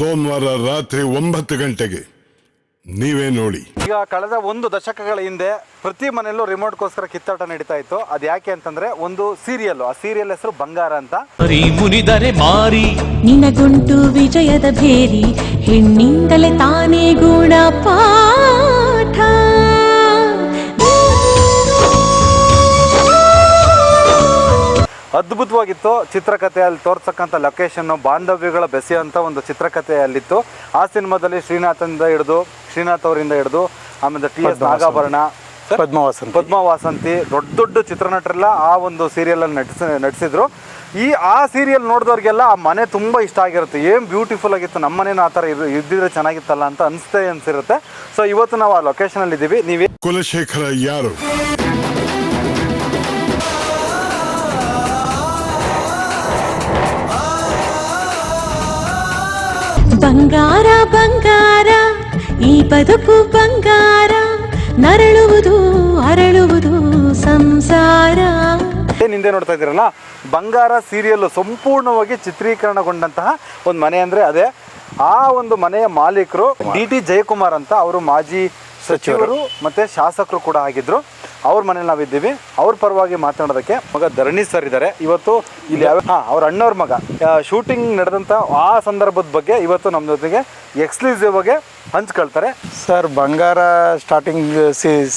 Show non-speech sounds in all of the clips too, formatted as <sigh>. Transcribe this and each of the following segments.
ಸೋಮವಾರ ರಾತ್ರಿ ಒಂಬತ್ತು ಗಂಟೆಗೆ. ನೀವೇ ನೋಡಿ. ಈಗ ಕಳೆದ ಒಂದು ದಶಕಗಳ ಹಿಂದೆ ಪ್ರತಿ ಮನೆಯಲ್ಲೂ ರಿಮೋಟ್ಗೋಸ್ಕರ ಕಿತ್ತಾಟ ನಡೀತಾ ಇತ್ತು. ಅದು ಯಾಕೆ ಅಂತಂದ್ರೆ ಒಂದು ಸೀರಿಯಲ್ ಆ ಸೀರಿಯಲ್ ಹೆಸರು ಬಂಗಾರ ಅಂತ. ಮುನಿದರೆ ಮಾರಿ. ನಿನಗುಂಟು ವಿಜಯದ ಭೇರಿ ಹೆಣ್ಣಿಂದಲೇ ತಾನೇ ಗುಣ ಅದ್ಭುತವಾಗಿತ್ತು. ಚಿತ್ರಕಥೆಯಲ್ಲಿ ತೋರ್ಸಕ್ಕಂಥ ಲೊಕೇಶನ್ ಬಾಂಧವ್ಯಗಳ ಬೆಸೆಯುವಂಥ ಒಂದು ಚಿತ್ರಕಥೆ ಅಲ್ಲಿತ್ತು ಆ ಸಿನಿಮಾದಲ್ಲಿ ಶ್ರೀನಾಥಿಂದ ಹಿಡಿದು ಶ್ರೀನಾಥ್ ಅವರಿಂದ ಹಿಡಿದು ಆಮೇಲೆ ಟಿ ಎಸ್ ನಾಗಾಭರಣ ಪದ್ಮವಾಸಂತಿ. ಪದ್ಮವಾಸಂತಿ ದೊಡ್ಡ ದೊಡ್ಡ ಚಿತ್ರನಟರೆಲ್ಲ ಆ ಒಂದು ಸೀರಿಯಲ್ ಅಲ್ಲಿ ನಟಿಸ ನಟಿಸಿದ್ರು. ಈ ಆ ಸೀರಿಯಲ್ ನೋಡಿದವ್ರಿಗೆಲ್ಲ ಆ ಮನೆ ತುಂಬ ಇಷ್ಟ ಆಗಿರುತ್ತೆ. ಏನು ಬ್ಯೂಟಿಫುಲ್ ಆಗಿತ್ತು ನಮ್ಮ ಮನೇನು ಆ ಥರ ಇರು ಇದ್ದಿದ್ರೆ ಚೆನ್ನಾಗಿತ್ತಲ್ಲ ಅಂತ ಅನಿಸ್ತೇ ಅನ್ಸಿರುತ್ತೆ. ಸೊ ಇವತ್ತು ನಾವು ಆ ಲೊಕೇಶನಲ್ಲಿದ್ದೀವಿ. ನೀವೇ ಕುಲಶೇಖರ ಯಾರು? ಬಂಗಾರ ಬಂಗಾರ ಈ ಬದುಕು ಬಂಗಾರ ನರಳುವುದು ಅರಳುವುದು ಸಂಸಾರ. ಏನ್ ಹಿಂದೆ ನೋಡ್ತಾ ಇದ್ದೀರಲ್ಲ? ಬಂಗಾರ ಸೀರಿಯಲ್ ಸಂಪೂರ್ಣವಾಗಿ ಚಿತ್ರೀಕರಣಗೊಂಡಂತಹ ಒಂದು ಮನೆ ಅಂದ್ರೆ ಅದೇ ಆ ಒಂದು ಮನೆಯ ಮಾಲೀಕರು ಡಿ ಟಿ ಜಯಕುಮಾರ್ ಅಂತ ಅವರು ಮಾಜಿ ಸಚಿವರು. ಮತ್ತೆ ಶಾಸಕರು ಕೂಡ ಆಗಿದ್ರು. ಅವ್ರ ಮನೇಲಿ ನಾವಿದ್ದೀವಿ. ಅವ್ರ ಪರವಾಗಿ ಮಾತನಾಡೋದಕ್ಕೆ ಮಗ ಧರಣಿ ಸರ್ ಇದ್ದಾರೆ. ಇವತ್ತು ಇಲ್ಲಿ ಯಾವ ಹಾ, ಅವ್ರ ಅಣ್ಣವ್ರ ಮಗ. ಶೂಟಿಂಗ್ ನಡೆದಂಥ ಆ ಸಂದರ್ಭದ ಬಗ್ಗೆ ಇವತ್ತು ನಮ್ಮ ಜೊತೆಗೆ ಎಕ್ಸ್ಕ್ಲೂಸಿವ್ ಆಗಿ ಹಂಚ್ಕೊಳ್ತಾರೆ. ಸರ್, ಬಂಗಾರ ಸ್ಟಾರ್ಟಿಂಗ್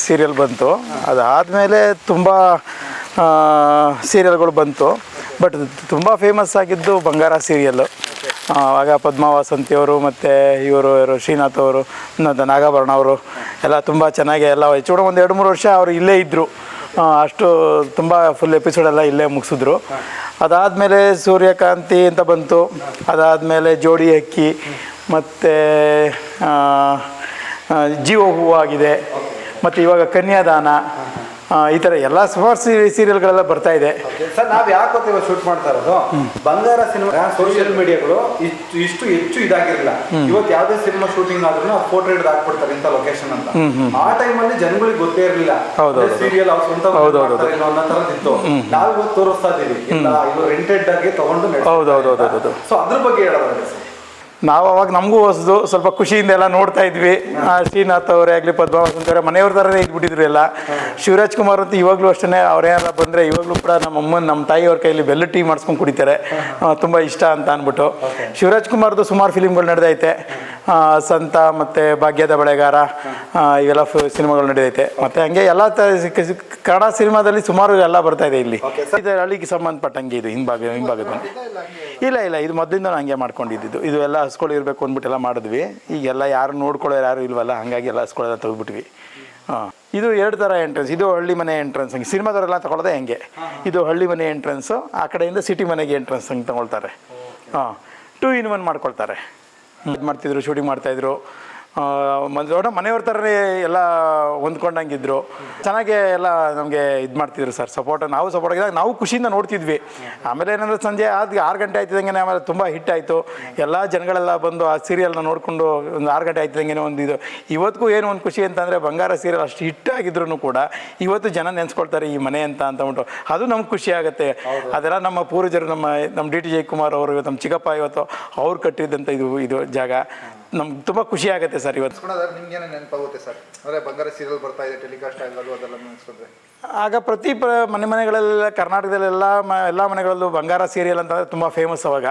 ಸೀರಿಯಲ್ ಬಂತು. ಅದಾದಮೇಲೆ ತುಂಬ ಸೀರಿಯಲ್ಗಳು ಬಂತು. ಬಟ್ ತುಂಬ ಫೇಮಸ್ ಆಗಿದ್ದು ಬಂಗಾರ ಸೀರಿಯಲ್ಲು ಆಗ ಪದ್ಮ ವಾಸಂತಿಯವರು ಮತ್ತು ಇವರು ಇವರು ಶ್ರೀನಾಥ್ ಅವರು ನಾಗಾಭರಣ ಅವರು, ಎಲ್ಲ ತುಂಬ ಚೆನ್ನಾಗಿ ಎಲ್ಲ ಹೆಚ್ಚು ಒಂದು ಎರಡು ಮೂರು ವರ್ಷ ಅವರು ಇಲ್ಲೇ ಇದ್ದರು ಅಷ್ಟು ತುಂಬ ಫುಲ್ ಎಪಿಸೋಡ್ ಎಲ್ಲ ಇಲ್ಲೇ ಮುಗಿಸಿದ್ರು. ಅದಾದಮೇಲೆ ಸೂರ್ಯಕಾಂತಿ ಅಂತ ಬಂತು. ಅದಾದಮೇಲೆ ಜೋಡಿ ಅಕ್ಕಿ ಮತ್ತು ಜೀವ ಹೂವಾಗಿದೆ ಮತ್ತು ಇವಾಗ ಕನ್ಯಾದಾನ. ಈ ಥರ ಎಲ್ಲ ಸುಮಾರು ಸೀರಿಯಲ್ ಸೀರಿಯಲ್ಗಳೆಲ್ಲ ಬರ್ತಾ ಇದೆ. ಸರ್ ನಾವು ಯಾಕೆ ಇವತ್ತು ಶೂಟ್ ಮಾಡ್ತಾ ಇರೋದು? ಬಂಗಾರ ಸಿನಿಮಾ ಸೋಷಿಯಲ್ ಮೀಡಿಯಾಗಳು ಇಷ್ಟು ಇಷ್ಟು ಹೆಚ್ಚು ಇದಾಗಿರಲಿಲ್ಲ. ಇವತ್ತು ಯಾವುದೇ ಸಿನಿಮಾ ಶೂಟಿಂಗ್ ಆದ್ರೂ ಫೋಟೋ ಹಿಡಿದು ಹಾಕ್ಬಿಡ್ತಾರೆ ಇಂಥ ಲೊಕೇಶನ್ ಅಂತ. ಆ ಟೈಮಲ್ಲಿ ಜನಗಳಿಗೆ ಗೊತ್ತೇ ಇರಲಿಲ್ಲ. ಸೀರಿಯಲ್ ಮಾಡ್ತಾರೆ ಏನೋ ಅನ್ನೋ ಥರದ್ದಿತ್ತು ನಾವು ಇವತ್ತು ತೋರಿಸ್ತಾ ಇದೀವಿ ಇಲ್ಲ ಇದು ರೆಂಟೆಡ್ ಆಗಿ ತಗೊಂಡು ಹೌದು, ಹೌದು, ಹೌದು, ಹೌದು. ಸೊ ಅದ್ರ ಬಗ್ಗೆ ಹೇಳೋದಾದ್ರೆ ಸರ್ ನಾವು ಅವಾಗ ನಮಗೂ ಹೊಸದು ಸ್ವಲ್ಪ ಖುಷಿಯಿಂದ ಎಲ್ಲ ನೋಡ್ತಾ ಇದ್ವಿ. ಆ, ಶ್ರೀನಾಥ್ ಅವರೇ ಆಗಲಿ ಪದ್ಮಾವತ್ ಅವರೇ ಮನೆಯವ್ರ ಥರನೇ ಇದ್ಬಿಟ್ಟಿದ್ರು ಎಲ್ಲ. ಶಿವರಾಜ್ ಕುಮಾರ್ ಅಂತ ಇವಾಗಲೂ ಅಷ್ಟೇ ಅವ್ರೇನಾರ ಬಂದರೆ ಇವಾಗಲೂ ಕೂಡ ನಮ್ಮ ಅಮ್ಮನ ನಮ್ಮ ತಾಯಿಯವ್ರ ಕೈಯಲ್ಲಿ ಬೆಲ್ಲ ಟೀ ಮಾಡಿಸ್ಕೊಂಡು ಕುಡಿತಾರೆ. ತುಂಬ ಇಷ್ಟ ಅಂತ ಅಂದ್ಬಿಟ್ಟು ಶಿವರಾಜ್ ಕುಮಾರ್ದು ಸುಮಾರು ಫಿಲಿಮ್ಗಳು ನಡೆದೈತೆ. ಸಂತ ಮತ್ತು ಭಾಗ್ಯದ ಬಳೆಗಾರ ಇವೆಲ್ಲ ಸಿನಿಮಾಗಳು ನಡೆದೈತೆ. ಮತ್ತು ಹಂಗೆ ಎಲ್ಲ ತ ಕನ್ನಡ ಸಿನಿಮಾದಲ್ಲಿ ಸುಮಾರು ಎಲ್ಲ ಬರ್ತಾ ಇದೆ ಇಲ್ಲಿ. ಇದು ಹಳ್ಳಿಗೆ ಸಂಬಂಧಪಟ್ಟಂಗೆ ಇದು ಹಿಂಭಾಗ ಹಿಂಭಾಗದ ಇಲ್ಲ ಇಲ್ಲ. ಇದು ಮೊದಲಿಂದ ಹಂಗೆ ಮಾಡ್ಕೊಂಡಿದ್ದು ಇದು ಎಲ್ಲ ಹಸ್ಗಳು ಇರಬೇಕು ಅಂದ್ಬಿಟ್ಟೆಲ್ಲ ಮಾಡಿದ್ವಿ. ಈಗೆಲ್ಲ ಯಾರು ನೋಡ್ಕೊಳ್ಳೋರು ಯಾರು ಇಲ್ವಲ್ಲ ಹಾಗಾಗಿ ಎಲ್ಲ ಹಸ್ಕೊಳ್ಳೋದ ತೆಗೆದ್ಬಿಟ್ವಿ. ಹಾಂ. ಇದು ಎರಡು ಥರ ಎಂಟ್ರೆನ್ಸ್ ಇದು ಹಳ್ಳಿ ಮನೆ ಎಂಟ್ರೆನ್ಸ್ ಹಂಗೆ ಸಿನಿಮಾದವರೆಲ್ಲ ತಗೊಳ್ಳೋದೇ ಹೆಂಗೆ. ಇದು ಹಳ್ಳಿ ಮನೆ ಎಂಟ್ರೆನ್ಸು ಆ ಕಡೆಯಿಂದ ಸಿಟಿ ಮನೆಗೆ ಎಂಟ್ರೆನ್ಸ್ ಹಂಗೆ ತಗೊಳ್ತಾರೆ. ಹಾಂ. ಟೂ ಇನ್ ಒನ್ ಮಾಡ್ಕೊಳ್ತಾರೆ. ಮಾಡ್ತಿದ್ರು ಶೂಟಿಂಗ್ ಮಾಡ್ತಾಯಿದ್ರು ಒಟ್ಟು ಮನೆಯವ್ರ ಥರನೇ ಎಲ್ಲ ಹೊಂದ್ಕೊಂಡಂಗಿದ್ರು. ಚೆನ್ನಾಗೆ ಎಲ್ಲ ನಮಗೆ ಇದು ಮಾಡ್ತಿದ್ರು ಸರ್ ಸಪೋರ್ಟ್ ನಾವು ಸಪೋರ್ಟ್ ಆಗಿದಾಗ ನಾವು ಖುಷಿಯಿಂದ ನೋಡ್ತಿದ್ವಿ. ಆಮೇಲೆ ಏನಂದ್ರೆ ಸಂಜೆ ಆದ ಆರು ಗಂಟೆ ಆಯ್ತಿದ್ದಂಗೆ ಆಮೇಲೆ ತುಂಬ ಹಿಟ್ ಆಯಿತು. ಎಲ್ಲ ಜನಗಳೆಲ್ಲ ಬಂದು ಆ ಸೀರಿಯಲ್ನ ನೋಡಿಕೊಂಡು ಒಂದು ಆರು ಗಂಟೆ ಆಯ್ತಿದ್ದಂಗೆ ಒಂದು ಇದು. ಇವತ್ತಿಗೂ ಏನು ಒಂದು ಖುಷಿ ಅಂತಂದರೆ ಬಂಗಾರ ಸೀರಿಯಲ್ ಅಷ್ಟು ಹಿಟ್ ಆಗಿದ್ರು ಕೂಡ ಇವತ್ತು ಜನ ನೆನೆಸ್ಕೊಳ್ತಾರೆ ಈ ಮನೆ ಅಂತ ಅಂತಂದ್ಬಿಟ್ಟು ಅದು ನಮ್ಗೆ ಖುಷಿ ಆಗುತ್ತೆ. ಅದೆಲ್ಲ ನಮ್ಮ ಪೂರ್ವಜರು ನಮ್ಮ ನಮ್ಮ ಡಿ ಟಿ ಜಯಕುಮಾರ್ ಅವರು ನಮ್ಮ ಚಿಕ್ಕಪ್ಪ ಇವತ್ತು ಅವ್ರು ಕಟ್ಟಿದ್ದಂಥ ಇದು ಇದು ಜಾಗ. ನಮ್ಗೆ ತುಂಬ ಖುಷಿ ಆಗುತ್ತೆ ಸರ್ ಇವತ್ತು. ನಿಮ್ಗೇನೆ ನೆನಪಾಗುತ್ತೆ ಸರ್? ಅಂದರೆ ಬಂಗಾರ ಸೀರಿಯಲ್ ಬರ್ತಾ ಇದೆ ಟೆಲಿಕಾಸ್ಟ್ ಆಗೋದು ಅದೆಲ್ಲ ನೆನೆಸ್ಕೊಂಡ್ರೆ ಆಗ ಪ್ರತಿ ಪ್ರ ಮನೆ ಮನೆಗಳಲ್ಲೆಲ್ಲ ಕರ್ನಾಟಕದಲ್ಲೆಲ್ಲ ಮ ಎಲ್ಲ ಮನೆಗಳಲ್ಲೂ ಬಂಗಾರ ಸೀರಿಯಲ್ ಅಂತ ತುಂಬ ಫೇಮಸ್ ಅವಾಗ.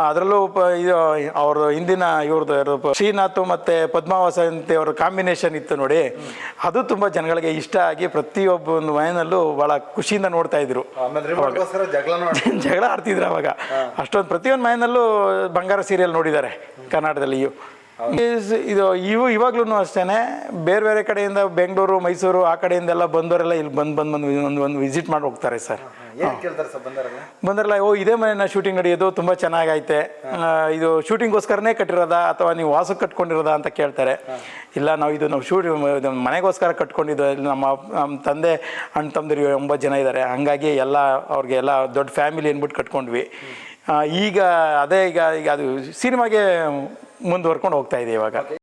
ಅದರಲ್ಲೂ ಪ ಇದು ಅವರು ಹಿಂದಿನ ಇವ್ರದ್ದು ಶ್ರೀನಾಥ್ ಮತ್ತೆ ಪದ್ಮಾವಸಂತಿ ಅವರ ಕಾಂಬಿನೇಷನ್ ಇತ್ತು ನೋಡಿ. ಅದು ತುಂಬ ಜನಗಳಿಗೆ ಇಷ್ಟ ಆಗಿ ಪ್ರತಿಯೊಬ್ಬ ಒಂದು ಮನೆಯಲ್ಲೂ ಭಾಳ ಖುಷಿಯಿಂದ ನೋಡ್ತಾ ಇದ್ರು. <laughs> ಜಗಳ ಆಡ್ತಿದ್ರು ಅವಾಗ. ಅಷ್ಟೊಂದು ಪ್ರತಿಯೊಂದು ಮನೆಯಲ್ಲೂ ಬಂಗಾರ ಸೀರಿಯಲ್ ನೋಡಿದ್ದಾರೆ ಕರ್ನಾಟಕದಲ್ಲಿಯೂ. ಇದು ಇವು ಇವಾಗ್ಲೂ ಅಷ್ಟೇ ಬೇರೆ ಬೇರೆ ಕಡೆಯಿಂದ ಬೆಂಗಳೂರು ಮೈಸೂರು ಆ ಕಡೆಯಿಂದೆಲ್ಲ ಬಂದವರೆಲ್ಲ ಇಲ್ಲಿ ಬಂದು ಬಂದು ಬಂದು ಒಂದು ಒಂದು ವಿಸಿಟ್ ಮಾಡಿ ಹೋಗ್ತಾರೆ ಸರ್. ಬಂದರಲ್ಲ ಓ ಇದೇ ಮನೆಯ ಶೂಟಿಂಗ್ ನಡೆಯೋದು ತುಂಬ ಚೆನ್ನಾಗೈತೆ. ಇದು ಶೂಟಿಂಗ್ಗೋಸ್ಕರನೇ ಕಟ್ಟಿರೋದಾ ಅಥವಾ ನೀವು ವಾಸಕ್ಕೆ ಕಟ್ಕೊಂಡಿರೋದಾ ಅಂತ ಕೇಳ್ತಾರೆ. ಇಲ್ಲ ನಾವು ಇದು ನಾವು ಶೂಟ್ ಮನೆಗೋಸ್ಕರ ಕಟ್ಕೊಂಡಿದ್ದು ನಮ್ಮ ನಮ್ಮ ತಂದೆ ಅಣ್ಣ ತಮ್ಮದಿರು ಒಂಬತ್ತು ಜನ ಇದ್ದಾರೆ ಹಾಗಾಗಿ ಎಲ್ಲ ಅವ್ರಿಗೆ ಎಲ್ಲ ದೊಡ್ಡ ಫ್ಯಾಮಿಲಿ ಅಂದ್ಬಿಟ್ಟು ಕಟ್ಕೊಂಡ್ವಿ. ಈಗ ಅದೇ ಈಗ ಈಗ ಅದು ಸಿನಿಮಾಗೆ ಮುಂದುವರ್ಕೊಂಡು ಹೋಗ್ತಾ ಇದೆ ಇವಾಗ.